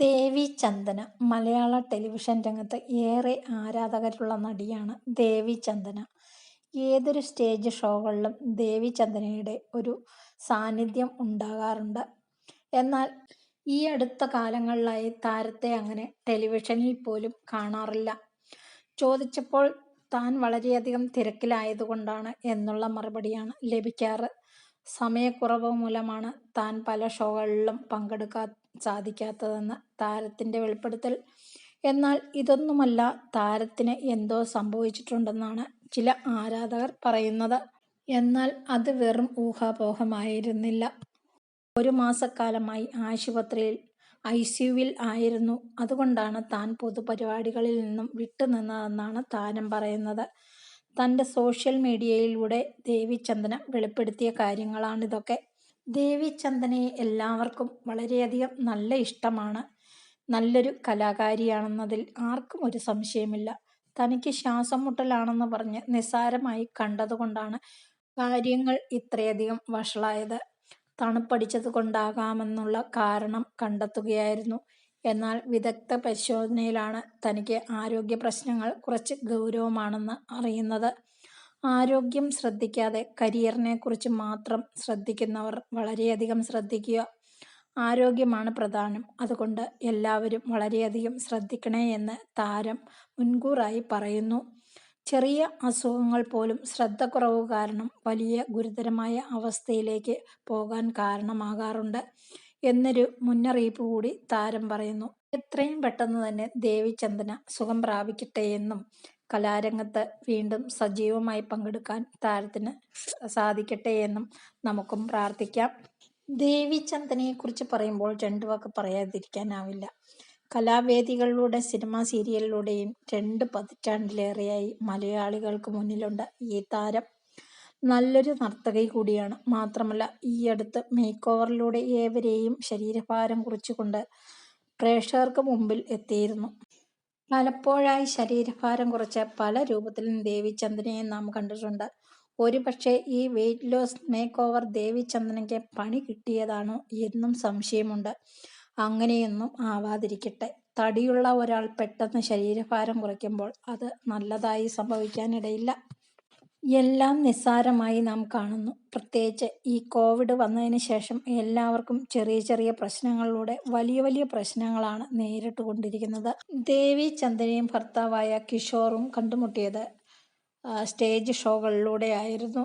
ദേവി ചന്ദന മലയാള television രംഗത്ത് ഏറെ ആരാധകരുള്ള നടിയാണ് ദേവി ചന്ദന. ഏതൊരു സ്റ്റേജ് ഷോകളിലും ദേവി ചന്ദനയുടെ ഒരു സാന്നിധ്യം ഉണ്ടാകാറുണ്ട്. എന്നാൽ ഈ അടുത്ത കാലങ്ങളിലായി താരത്തെ അങ്ങനെ ടെലിവിഷനിൽ പോലും കാണാറില്ല. ചോദിച്ചപ്പോൾ താൻ വളരെയധികം തിരക്കിലായതുകൊണ്ടാണ് എന്നുള്ള മറുപടിയാണ് ലഭിക്കാറ്. സമയക്കുറവ് മൂലമാണ് താൻ പല ഷോകളിലും പങ്കെടുക്കാൻ സാധിക്കാത്തതെന്ന് താരത്തിന്റെ വെളിപ്പെടുത്തൽ. എന്നാൽ ഇതൊന്നുമല്ല താരത്തിന് എന്തോ സംഭവിച്ചിട്ടുണ്ടെന്നാണ് ചില ആരാധകർ പറയുന്നത്. എന്നാൽ അത് വെറും ഊഹാപോഹമായിരുന്നില്ല. ഒരു മാസക്കാലമായി ആശുപത്രിയിൽ ഐ സിയുവിൽ ആയിരുന്നു. അതുകൊണ്ടാണ് താൻ പൊതുപരിപാടികളിൽ നിന്നും വിട്ടുനിന്നതെന്നാണ് താരം പറയുന്നത്. തന്റെ സോഷ്യൽ മീഡിയയിലൂടെ ദേവിചന്ദന വെളിപ്പെടുത്തിയ കാര്യങ്ങളാണിതൊക്കെ. ദേവിചന്ദനയെ എല്ലാവർക്കും വളരെയധികം നല്ല ഇഷ്ടമാണ്. നല്ലൊരു കലാകാരിയാണെന്നതിൽ ആർക്കും ഒരു സംശയമില്ല. തനിക്ക് ശ്വാസം മുട്ടലാണെന്ന് പറഞ്ഞ് നിസ്സാരമായി കണ്ടതുകൊണ്ടാണ് കാര്യങ്ങൾ ഇത്രയധികം വഷളായത്. തണുപ്പടിച്ചത് കൊണ്ടാകാമെന്നുള്ള കാരണം കണ്ടെത്തുകയായിരുന്നു. എന്നാൽ വിദഗ്ധ പരിശോധനയിലാണ് തനിക്ക് ആരോഗ്യ പ്രശ്നങ്ങൾ കുറച്ച് ഗൗരവമാണെന്ന് അറിയുന്നത്. ആരോഗ്യം ശ്രദ്ധിക്കാതെ കരിയറിനെക്കുറിച്ച് മാത്രം ശ്രദ്ധിക്കുന്നവർ വളരെയധികം ശ്രദ്ധിക്കുക. ആരോഗ്യമാണ് പ്രധാനം. അതുകൊണ്ട് എല്ലാവരും വളരെയധികം ശ്രദ്ധിക്കണേ എന്ന് താരം മുൻകൂറായി പറയുന്നു. ചെറിയ അസുഖങ്ങൾ പോലും ശ്രദ്ധക്കുറവ് കാരണം വലിയ ഗുരുതരമായ അവസ്ഥയിലേക്ക് പോകാൻ കാരണമാകാറുണ്ട് എന്നൊരു മുന്നറിയിപ്പ് കൂടി താരം പറയുന്നു. എത്രയും പെട്ടെന്ന് തന്നെ ദേവിചന്ദന സുഖം പ്രാപിക്കട്ടെ എന്നും കലാരംഗത്ത് വീണ്ടും സജീവമായി പങ്കെടുക്കാൻ താരത്തിന് സാധിക്കട്ടെ എന്നും നമുക്കും പ്രാർത്ഥിക്കാം. ദേവിചന്ദനയെക്കുറിച്ച് പറയുമ്പോൾ രണ്ടു വാക്ക് പറയാതിരിക്കാനാവില്ല. കലാവേദികളിലൂടെ സിനിമാ സീരിയലിലൂടെയും രണ്ട് പതിറ്റാണ്ടിലേറെയായി മലയാളികൾക്ക് മുന്നിലുണ്ട് ഈ താരം. നല്ലൊരു നർത്തകി കൂടിയാണ്. മാത്രമല്ല ഈ അടുത്ത് മേക്ക് ഓവറിലൂടെ ഏവരെയും ശരീരഭാരം കുറിച്ചുകൊണ്ട് പ്രേക്ഷകർക്ക് മുമ്പിൽ എത്തിയിരുന്നു. പലപ്പോഴായി ശരീരഭാരം കുറച്ച പല രൂപത്തിലും ദേവിചന്ദനയെ നാം കണ്ടിട്ടുണ്ട്. ഒരുപക്ഷെ ഈ വെയിറ്റ് ലോസ് മേക്ക് ഓവർ ദേവിചന്ദനയ്ക്ക് പണി കിട്ടിയതാണോ എന്നും സംശയമുണ്ട്. അങ്ങനെയൊന്നും ആവാതിരിക്കട്ടെ. തടിയുള്ള ഒരാൾ പെട്ടെന്ന് ശരീരഭാരം കുറയ്ക്കുമ്പോൾ അത് നല്ലതായി സംഭവിക്കാനിടയില്ല. എല്ലാം നിസ്സാരമായി നാം കാണുന്നു. പ്രത്യേകിച്ച് ഈ കോവിഡ് വന്നതിന് ശേഷം എല്ലാവർക്കും ചെറിയ ചെറിയ പ്രശ്നങ്ങളിലൂടെ വലിയ വലിയ പ്രശ്നങ്ങളാണ് നേരിട്ടുകൊണ്ടിരിക്കുന്നത് ദേവി ചന്ദനയും ഭർത്താവായ കിഷോറും കണ്ടുമുട്ടിയത് സ്റ്റേജ് ഷോകളിലൂടെ ആയിരുന്നു.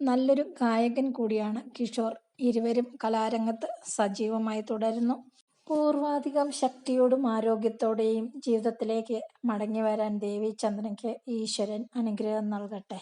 നല്ലൊരു ഗായകൻ കൂടിയാണ് കിഷോർ. ഇരുവരും കലാരംഗത്ത് സജീവമായി തുടരുന്നു. പൂർവാധികം ശക്തിയോടും ആരോഗ്യത്തോടെയും ജീവിതത്തിലേക്ക് മടങ്ങി വരാൻ ദേവി ചന്ദ്രയ്ക്ക് ഈശ്വരൻ അനുഗ്രഹം നൽകട്ടെ.